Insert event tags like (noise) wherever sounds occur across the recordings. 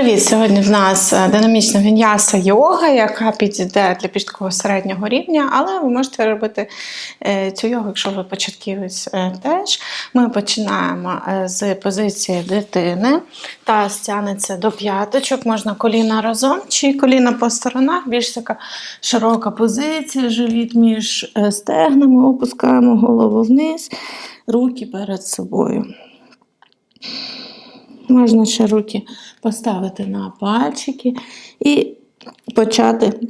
Привіт! Сьогодні в нас е, динамічна віньяса йога, яка підійде для більш такого середнього рівня, але ви можете робити е, цю йогу, якщо ви початківець е, теж. Ми починаємо з позиції дитини. Таз тягнеться до п'яточок, можна коліна разом чи коліна по сторонах, більш така широка позиція, живіт між стегнами, опускаємо голову вниз, руки перед собою. Можна ще руки поставити на пальчики і почати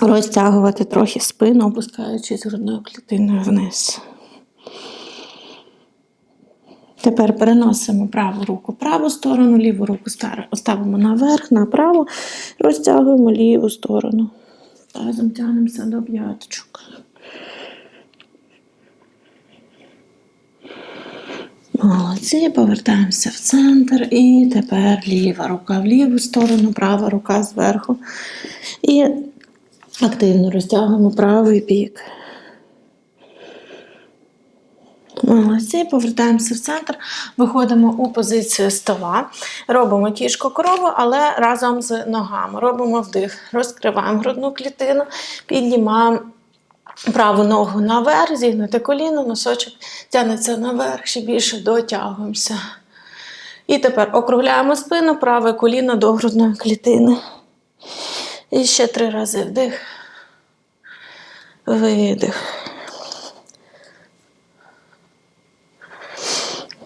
розтягувати трохи спину, опускаючись грудною клітиною вниз. Тепер переносимо праву руку в праву сторону, ліву руку ставимо наверх, направо, розтягуємо ліву сторону. Разом тягнемося до п'яточок. Молодці, повертаємося в центр. І тепер ліва рука в ліву сторону, права рука зверху. І активно розтягуємо правий бік. Молодці, повертаємося в центр, виходимо у позицію стола, робимо кішку корову, але разом з ногами. Робимо вдих, розкриваємо грудну клітину, піднімаємо праву ногу наверх, зігнути коліно, носочок тягнеться наверх, ще більше дотягуємося. І тепер округляємо спину, праве коліно до грудної клітини. І ще три рази вдих, видих.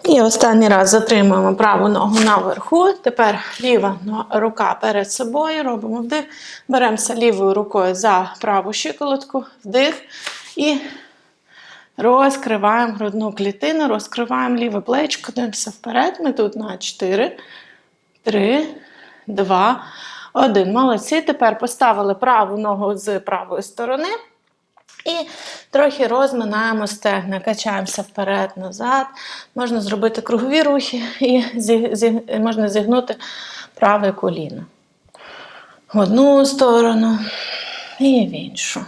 І останній раз затримуємо праву ногу наверху. Тепер ліва рука перед собою. Робимо вдих. Беремося лівою рукою за праву щиколотку, вдих. І розкриваємо грудну клітину, розкриваємо ліве плечко, дивимося вперед. Ми тут на 4, 3, 2, 1. Молодці. Тепер поставили праву ногу з правої сторони. І трохи розминаємо стегна, качаємося вперед, назад. Можна зробити кругові рухи і можна зігнути праве коліно. В одну сторону і в іншу.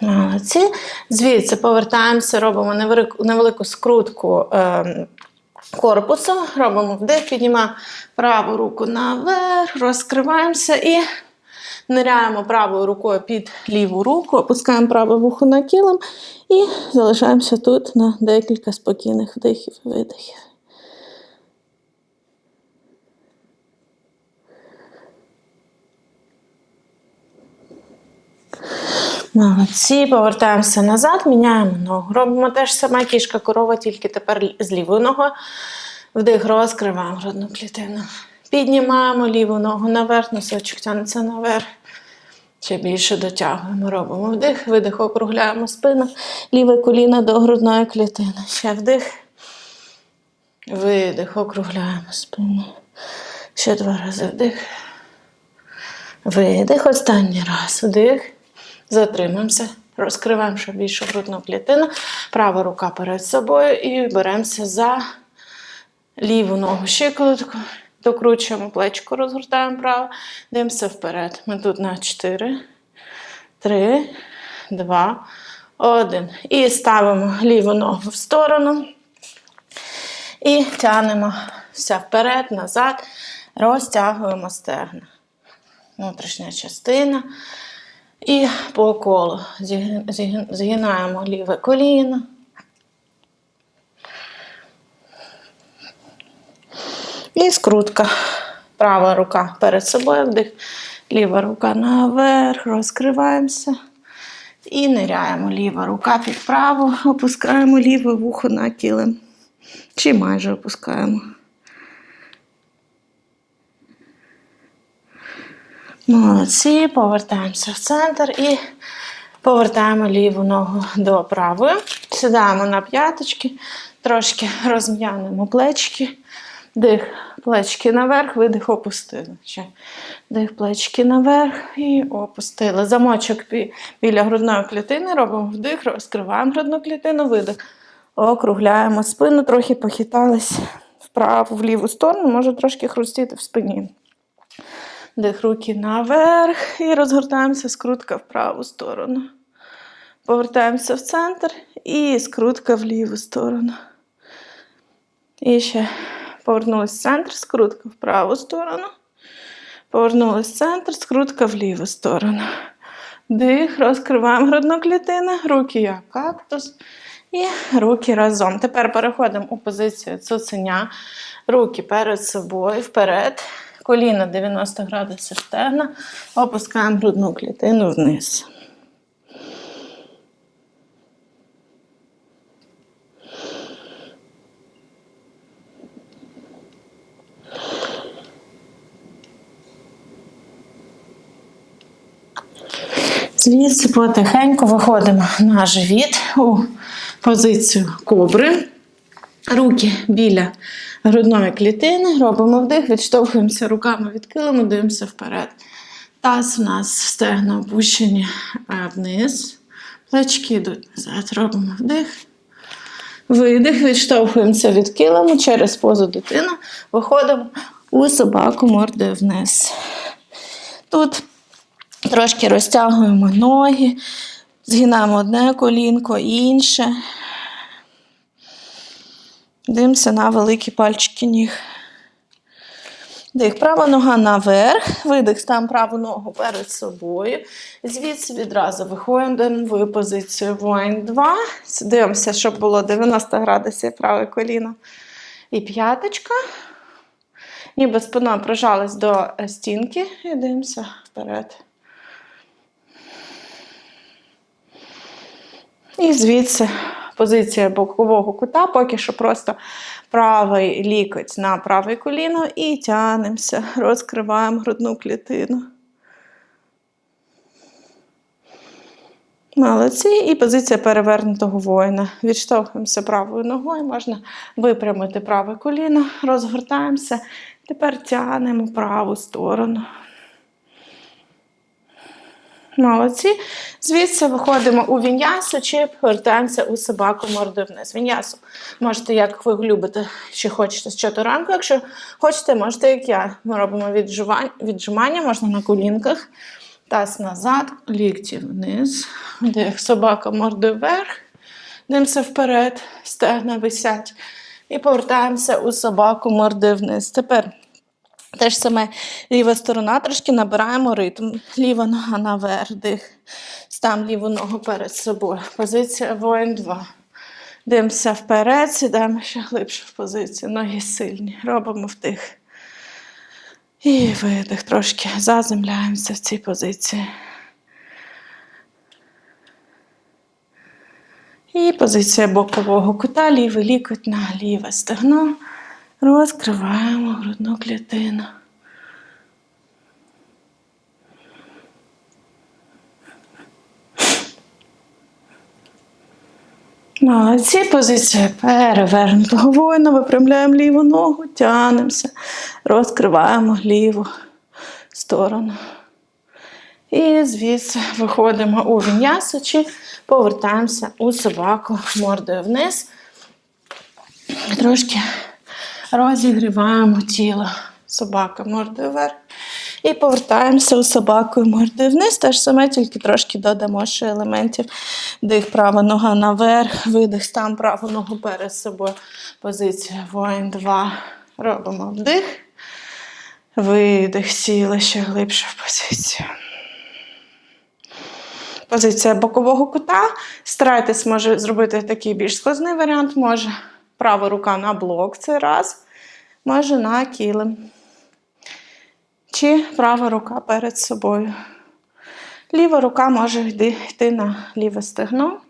Молодці. Звідси повертаємося, робимо невелику, скрутку ем, корпусу, робимо вдих, піднімаємо праву руку наверх, розкриваємося і ниряємо правою рукою під ліву руку, опускаємо праве вухо на килим і залишаємося тут на декілька спокійних вдихів і видихів. Молодці, повертаємося назад, міняємо ногу. Робимо те ж саме кішка корова, тільки тепер з лівою ногою. Вдих, розкриваємо грудну клітину. Піднімаємо ліву ногу наверх, носочок тягнеться наверх. Ще більше дотягуємо. Робимо вдих, видих, округляємо спину, ліве коліно до грудної клітини. Ще вдих. Видих, округляємо спину. Ще два рази вдих. Видих. Останній раз. Вдих. Затримаємося. Розкриваємо ще більшу грудну клітину. Права рука перед собою і беремося за ліву ногу щиколотку. Докручуємо плечко, розгортаємо право, дивимося вперед. Ми тут на 4, 3, 2, 1. І ставимо ліву ногу в сторону. І тягнемося вперед, назад, розтягуємо стегна. Внутрішня частина. І по колу зіги- зіги- згинаємо ліве коліно. І скрутка. Права рука перед собою, вдих, ліва рука наверх, розкриваємося. І ниряємо. Ліва рука під праву, опускаємо ліве вухо на килим. Чи майже опускаємо. Молодці, повертаємося в центр і повертаємо ліву ногу до правої. Сідаємо на п'яточки, трошки розм'янемо плечки. Дих, плечки наверх, видих, опустили. Ще. Дих, плечки наверх і опустили. Замочок бі- біля грудної клітини, робимо вдих, розкриваємо грудну клітину, видих. Округляємо спину, трохи похитались вправо, в ліву сторону, може трошки хрустіти в спині. Дих руки наверх і розгортаємося, скрутка в праву сторону. Повертаємося в центр і скрутка в ліву сторону. І ще Повернулись в центр, скрутка в праву сторону. Повернулись в центр, скрутка в ліву сторону. Дих, розкриваємо грудну клітину, руки як кактус. І руки разом. Тепер переходимо у позицію цуценя. Руки перед собою, вперед. Коліна 90 градусів стегна. Опускаємо грудну клітину вниз. Звідси потихеньку виходимо на живіт у позицію кобри. Руки біля грудної клітини. Робимо вдих, відштовхуємося руками від килиму, дивимося вперед. Таз у нас стегна опущені е, вниз. Плечки йдуть назад. Робимо вдих. Видих, відштовхуємося від килиму через позу дитина. Виходимо у собаку мордою вниз. Тут Трошки розтягуємо ноги, згинаємо одне колінко, інше. Дивимося на великі пальчики ніг. Дих, права нога наверх, видих, ставимо праву ногу перед собою. Звідси відразу виходимо в позицію воїн 2. Дивимося, щоб було 90 градусів праве коліно і п'яточка. Ніби спина прижалась до стінки і дивимося вперед. І звідси позиція бокового кута, поки що просто правий лікоть на праве коліно і тянемося, (laughs) розкриваємо грудну клітину. Молодці. І позиція перевернутого воїна. Відштовхуємося правою ногою, можна випрямити праве коліно, розгортаємося. Тепер тянемо праву сторону. Молодці. Звідси виходимо у віньясу чи повертаємося у собаку мордою вниз. Віньясу можете, як ви любите, чи хочете з чотиранку. Якщо хочете, можете, як я. Ми робимо віджимання, можна на колінках. Таз назад, лікті вниз. Вдих, собака мордою вверх. Дивимося вперед, стегна висять. І повертаємося у собаку мордою вниз. Тепер те ж саме ліва сторона, трошки набираємо ритм. Ліва нога наверх, дих. Став ліву ногу перед собою. Позиція воїн 2. Дивимося вперед, сідаємо ще глибше в позицію. Ноги сильні. Робимо вдих. І видих. Трошки заземляємося в цій позиції. І позиція бокового кута, лівий лікоть на ліве стегно. Розкриваємо грудну клітину. Молодці, позиція перевернутого воїна. Випрямляємо ліву ногу, тянемося, розкриваємо ліву сторону. І звідси виходимо у віньясу чи повертаємося у собаку мордою вниз. Трошки розігріваємо тіло. Собака мордою вверх. І повертаємося у собаку мордою вниз. Те ж саме, тільки трошки додамо ще елементів. Дих, права нога наверх, видих, стан праву ногу перед собою. Позиція воїн 2. Робимо вдих. Видих, сіли ще глибше в позицію. Позиція бокового кута. Старайтесь, може, зробити такий більш складний варіант. Може права рука на блок це раз, може на килим. Чи права рука перед собою. Ліва рука може йти, йти на ліве стегно.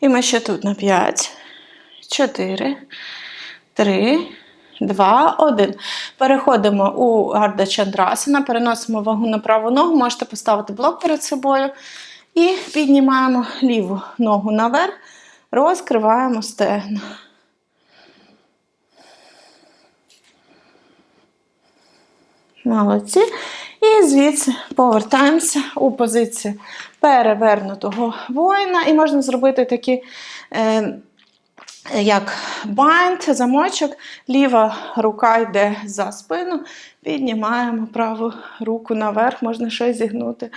І ми ще тут на 5, 4, 3, 2, 1. Переходимо у Гарда Чандрасана, переносимо вагу на праву ногу, можете поставити блок перед собою. І піднімаємо ліву ногу наверх, розкриваємо стегна. Молодці. І звідси повертаємося у позицію перевернутого воїна. І можна зробити такі, е, як байнд, замочок. Ліва рука йде за спину. Піднімаємо праву руку наверх, можна ще зігнути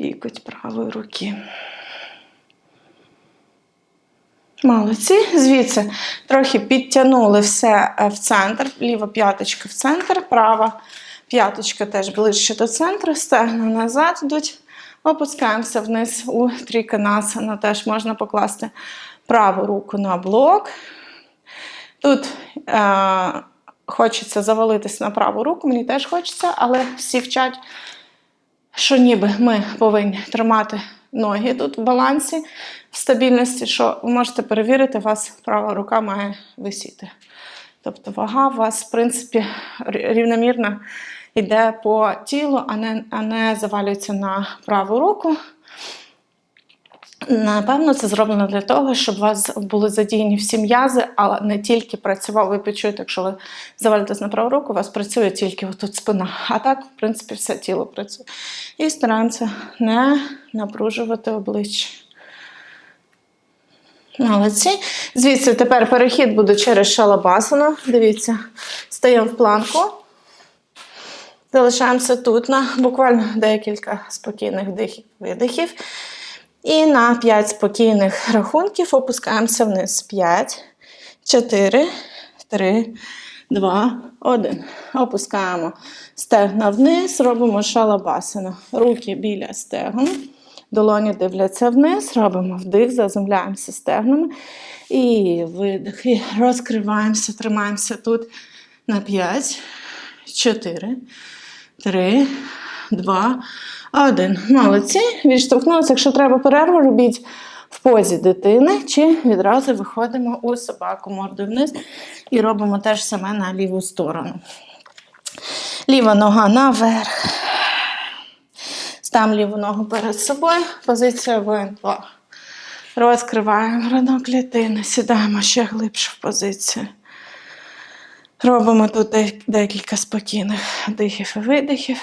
лікоть правої руки. Молодці. Звідси трохи підтягнули все е, в центр. Ліва п'яточка в центр, права п'яточка теж ближче до центру, стегна назад йдуть. Опускаємося вниз у тріканасану. Теж можна покласти праву руку на блок. Тут е, хочеться завалитись на праву руку, мені теж хочеться, але всі вчать, що ніби ми повинні тримати ноги тут в балансі, в стабільності, що ви можете перевірити, у вас права рука має висіти. Тобто вага у вас, в принципі, рі- рівномірно йде по тілу, а не, а не завалюється на праву руку. Напевно, це зроблено для того, щоб у вас були задіяні всі м'язи, але не тільки працював. Ви почуєте, якщо ви завалитесь на праву руку, у вас працює тільки отут спина. А так, в принципі, все тіло працює. І стараємося не напружувати обличчя. Молодці. Звідси тепер перехід буде через шалабасану. Дивіться, стаємо в планку. Залишаємося тут на буквально декілька спокійних видихів. І на 5 спокійних рахунків опускаємося вниз. 5, 4, 3, 2, 1. Опускаємо стегна вниз, робимо шалабасану. Руки біля стегон. Долоні дивляться вниз, робимо вдих, заземляємося стегнами. І видих. І розкриваємося, тримаємося тут на 5, 4, 3, 2, 1. Молодці. Відштовхнулися. Якщо треба перерву, робіть в позі дитини, чи відразу виходимо у собаку мордою вниз і робимо те ж саме на ліву сторону. Ліва нога наверх. Ставимо ліву ногу перед собою. Позиція В2. Розкриваємо грудну клітину, сідаємо ще глибше в позицію. Робимо тут декілька спокійних вдихів і видихів.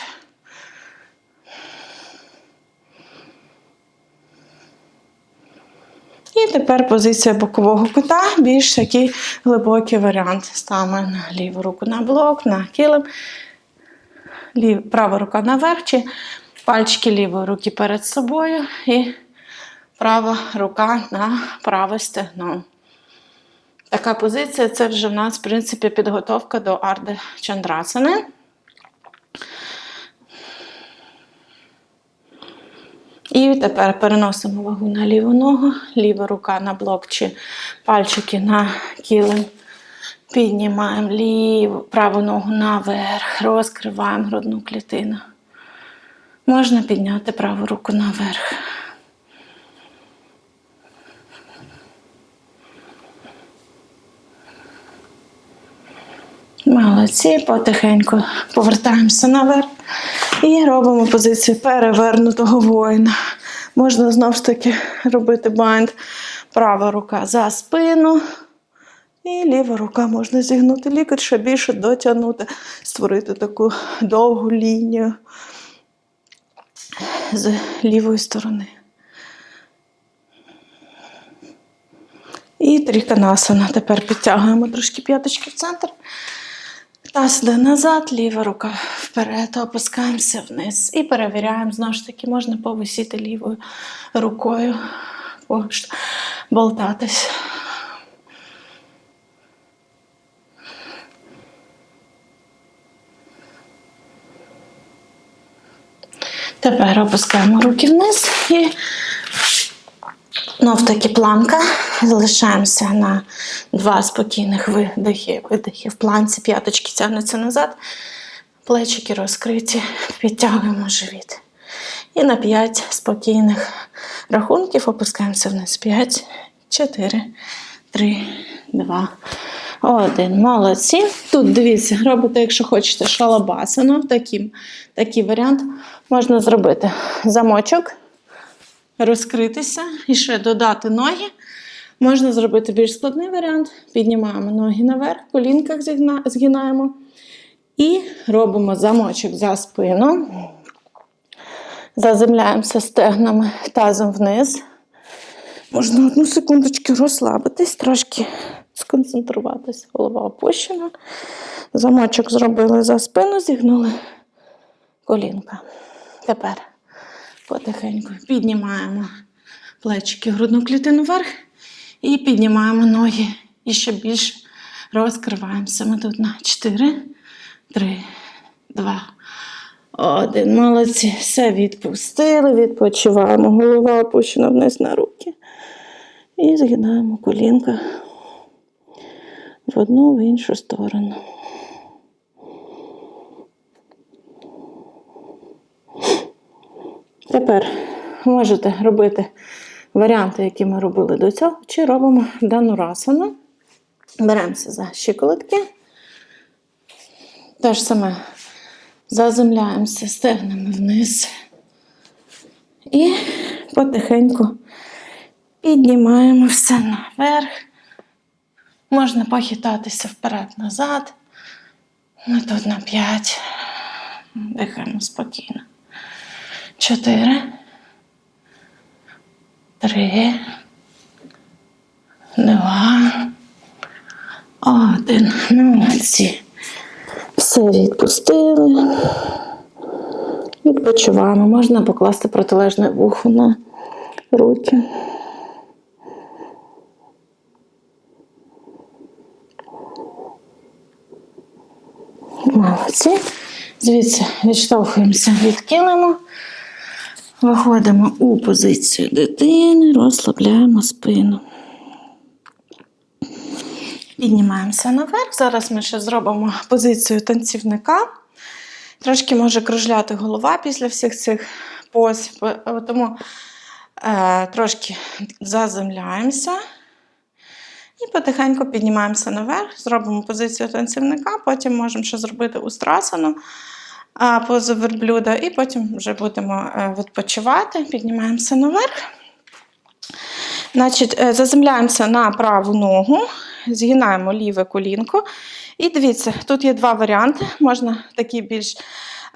І тепер позиція бокового кута, більш такий глибокий варіант. Ставимо на ліву руку на блок, на килим, лів, права рука наверх, чи пальчики лівої руки перед собою і права рука на праве стегно. Така позиція це вже в нас, в принципі, підготовка до Арди Чандрасани. І тепер переносимо вагу на ліву ногу, ліва рука на блок чи пальчики на килим. Піднімаємо ліву, праву ногу наверх, розкриваємо грудну клітину. Можна підняти праву руку наверх. Молодці, потихеньку повертаємося наверх і робимо позицію перевернутого воїна. Можна знову ж таки робити байнд. Права рука за спину. І ліва рука можна зігнути лікоть, ще більше дотягнути, створити таку довгу лінію з лівої сторони. І тріканасана. Тепер підтягуємо трошки п'яточки в центр. Таз йде назад, ліва рука вперед, опускаємося вниз. І перевіряємо, знову ж таки, можна повисіти лівою рукою, болтатись. Тепер опускаємо руки вниз і знов таки планка. Залишаємося на два спокійних видихи, видихи в планці, п'яточки тягнуться назад, плечики розкриті, підтягуємо живіт. І на 5 спокійних рахунків опускаємося вниз. 5, 4, 3, 2, 1. Молодці. Тут дивіться, робите, якщо хочете, шалабасану. Таким, такий варіант можна зробити замочок, розкритися і ще додати ноги. Можна зробити більш складний варіант. Піднімаємо ноги наверх, колінках згинаємо. І робимо замочок за спину. Заземляємося стегнами тазом вниз. Можна одну секундочку розслабитись, трошки сконцентруватись. Голова опущена. Замочок зробили за спину, зігнули колінка. Тепер потихеньку піднімаємо плечики грудну клітину вверх І піднімаємо ноги. І ще більше розкриваємося. Ми тут на 4, 3, 2, 1. Молодці. Все відпустили, відпочиваємо. Голова опущена вниз на руки. І згинаємо колінка в одну в іншу сторону. Тепер можете робити варіанти, які ми робили до цього, чи робимо данурасану. Беремося за щиколотки. Те ж саме заземляємося стегнами вниз. І потихеньку піднімаємо все наверх. Можна похитатися вперед-назад. Ми тут на 5. Дихаємо спокійно. Чотири. Три. Два. Один. Молодці. Все відпустили. Відпочиваємо. Можна покласти протилежне вухо на руки. Молодці. Звідси відштовхуємося від килиму. Виходимо у позицію дитини, розслабляємо спину. Піднімаємося наверх. Зараз ми ще зробимо позицію танцівника. Трошки може кружляти голова після всіх цих поз, тому е, трошки заземляємося. І потихеньку піднімаємося наверх, зробимо позицію танцівника, потім можемо ще зробити устрасану позу верблюда, і потім вже будемо е, відпочивати, піднімаємося наверх. Значить, е, заземляємося на праву ногу, згинаємо ліве колінко. І дивіться, тут є два варіанти. Можна такий більш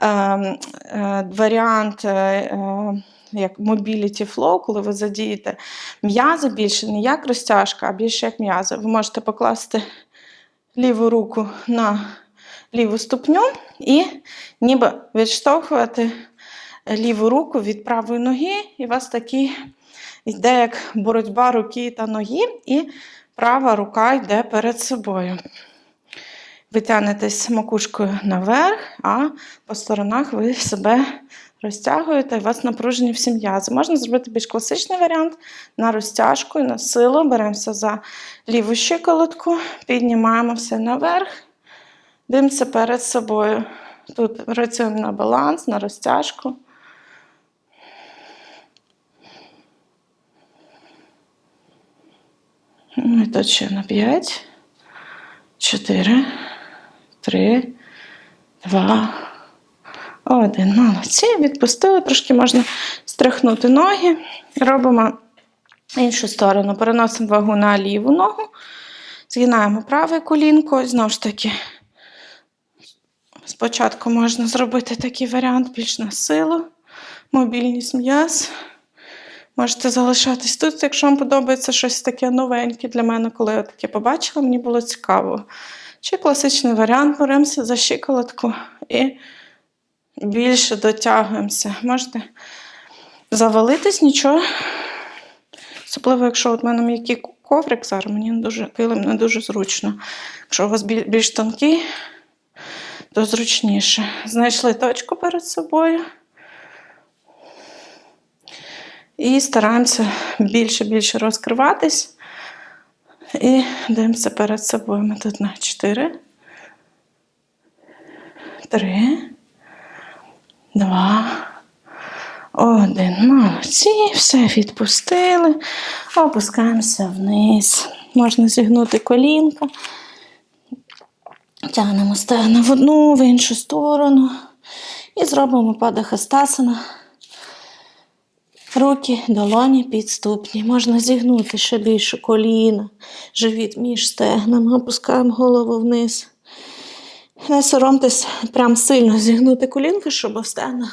е, е, варіант. Е, е, як mobility flow, коли ви задієте м'язи більше не як розтяжка, а більше як м'язи. Ви можете покласти ліву руку на ліву ступню і ніби відштовхувати ліву руку від правої ноги, і у вас такий йде як боротьба руки та ноги, і права рука йде перед собою. Ви тягнетесь макушкою наверх, а по сторонах ви себе розтягуєте, і у вас напружені всі м'язи. Можна зробити більш класичний варіант на розтяжку і на силу. Беремося за ліву щиколотку, все наверх, дивимося перед собою. Тут працюємо на баланс, на розтяжку. І тут ще на 5, 4, 3, 2, один. Молодці. Відпустили. Трошки можна стряхнути ноги. Робимо іншу сторону. Переносимо вагу на ліву ногу. Згинаємо праве колінко. Знову ж таки, спочатку можна зробити такий варіант більш на силу. Мобільність м'яз. Можете залишатись тут, якщо вам подобається щось таке новеньке для мене, коли я таке побачила, мені було цікаво. Чи класичний варіант беремося за щиколотку і більше дотягуємося. Можете завалитись, нічого. Особливо, якщо от в мене м'який коврик, зараз мені дуже, килим не дуже зручно. Якщо у вас більш тонкий, то зручніше. Знайшли точку перед собою. І стараємося більше-більше розкриватись. І дивимося перед собою. Ми тут на 4, 3, 2, 1. Молодці. Все відпустили. Опускаємося вниз. Можна зігнути колінка. Тягнемо стегна в одну, в іншу сторону. І зробимо падахастасана. Руки, долоні підступні. Можна зігнути ще більше коліна, живіт між стегнами, опускаємо голову вниз. Не соромтесь прям сильно зігнути колінки, щоб стегна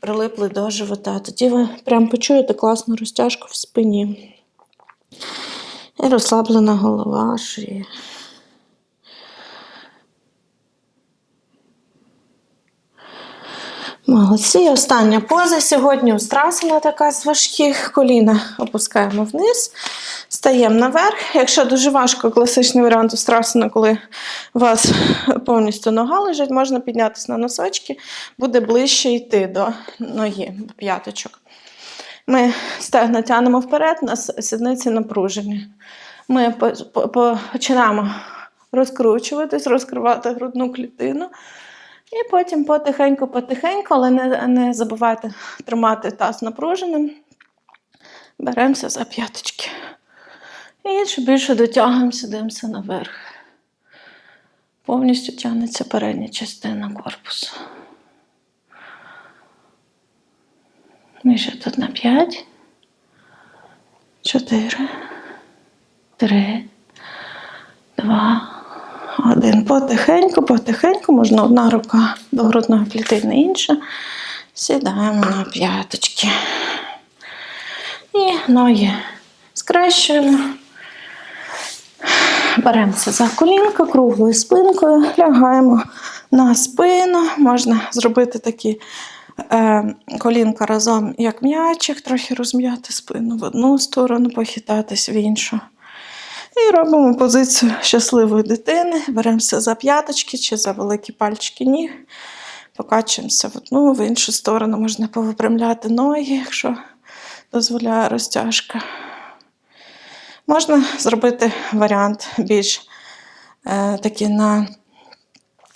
прилипли до живота. Тоді ви прям почуєте класну розтяжку в спині. І розслаблена голова, шия. Молодці. Остання поза. Сьогодні устрасена така з важких коліна. Опускаємо вниз. Стаємо наверх. Якщо дуже важко, класичний варіант устрасана, коли у вас повністю нога лежить, можна піднятися на носочки, буде ближче йти до ноги, до п'яточок. Ми стегна тягнемо вперед, у нас сідниці напружені. Ми по- по- по- починаємо розкручуватись, розкривати грудну клітину. І потім потихеньку-потихеньку, але не, не забувайте тримати таз напруженим. Беремося за п'яточки. І ще більше дотягуємося, дивимося наверх. Повністю тягнеться передня частина корпусу. Ми ще тут на 5, 4, 3, 2, 1. Потихеньку, потихеньку, можна одна рука до грудної клітини, інша. Сідаємо на п'яточки. І ноги скрещуємо. Беремося за колінка круглою спинкою, лягаємо на спину. Можна зробити такі е, колінка разом, як м'ячик, трохи розм'яти спину в одну сторону, похитатись в іншу. І робимо позицію щасливої дитини. Беремося за п'яточки чи за великі пальчики ніг. Покачуємося в одну, в іншу сторону. Можна повипрямляти ноги, якщо дозволяє розтяжка. Можна зробити варіант більш е, такий на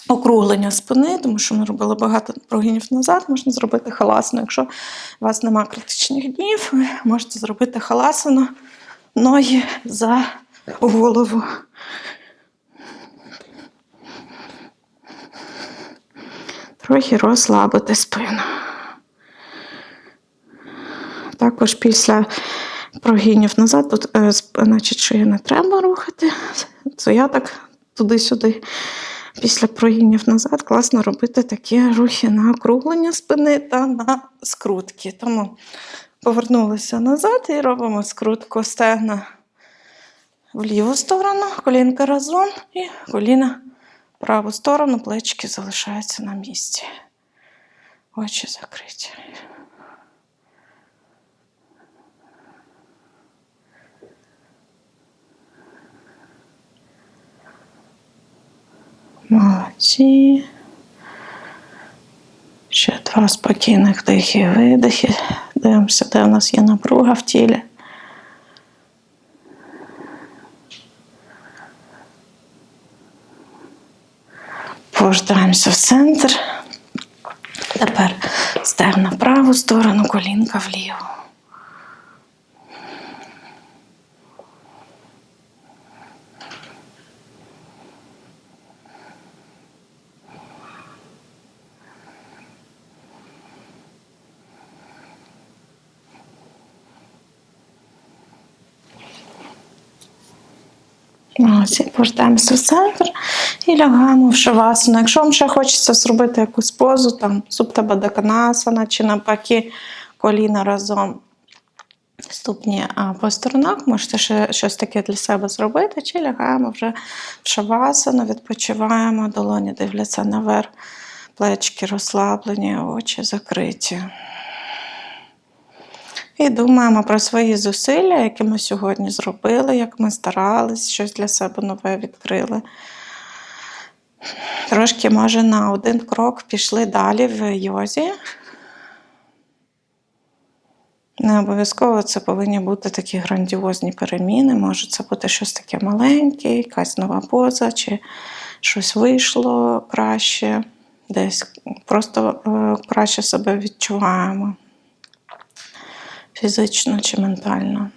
округлення спини, тому що ми робили багато прогинів назад. Можна зробити халасину. Якщо у вас немає критичних днів, ви можете зробити халасину ноги за голову. Трохи розслабити спину. Також після прогинів назад, тут, е, значить, шию не треба рухати. Це я так туди-сюди. Після прогинів назад класно робити такі рухи на округлення спини та на скрутки. Тому повернулися назад і робимо скрутку стегна в ліву сторону, колінка разом і коліна в праву сторону, плечики залишаються на місці. Очі закриті. Молодці. Ще два спокійних дихи, видихи. Дивимося, де в нас є напруга в тілі. Повертаємося в центр. Тепер стегна в праву сторону, колінка вліву. Молодці, повертаємося в центр і лягаємо в шавасану. Якщо вам ще хочеться зробити якусь позу, там супта бадаканасана чи навпаки коліна разом ступні по сторонах, можете ще щось таке для себе зробити, чи лягаємо вже в шавасану, відпочиваємо, долоні дивляться наверх, плечки розслаблені, очі закриті. І думаємо про свої зусилля, які ми сьогодні зробили, як ми старались, щось для себе нове відкрили. Трошки, може, на один крок пішли далі в йозі. Не обов'язково це повинні бути такі грандіозні переміни. Може, це бути щось таке маленьке, якась нова поза, чи щось вийшло краще, десь просто е, краще себе відчуваємо фізично чи ментально.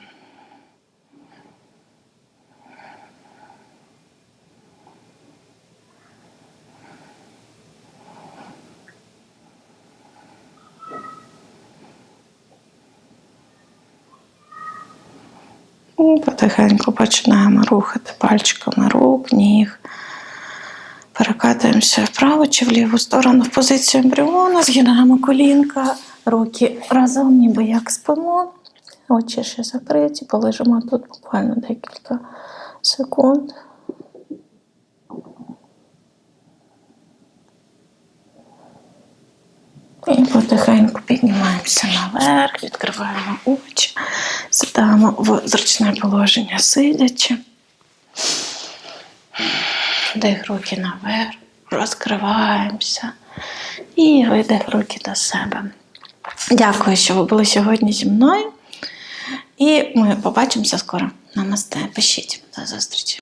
І потихеньку починаємо рухати пальчиками рук, ніг. Перекатуємося вправо чи в ліву сторону в позицію ембріона, згинаємо колінка, руки разом, ніби як спимо. Очі ще закриті, полежимо тут буквально декілька секунд. І потихеньку піднімаємося наверх, відкриваємо очі, Сідаємо в зручне положення сидячи. Вдих руки наверх, розкриваємося і видих руки до себе. Дякую, що ви були сьогодні зі мною. І ми побачимося скоро. Намасте. Пишіть. До зустрічі.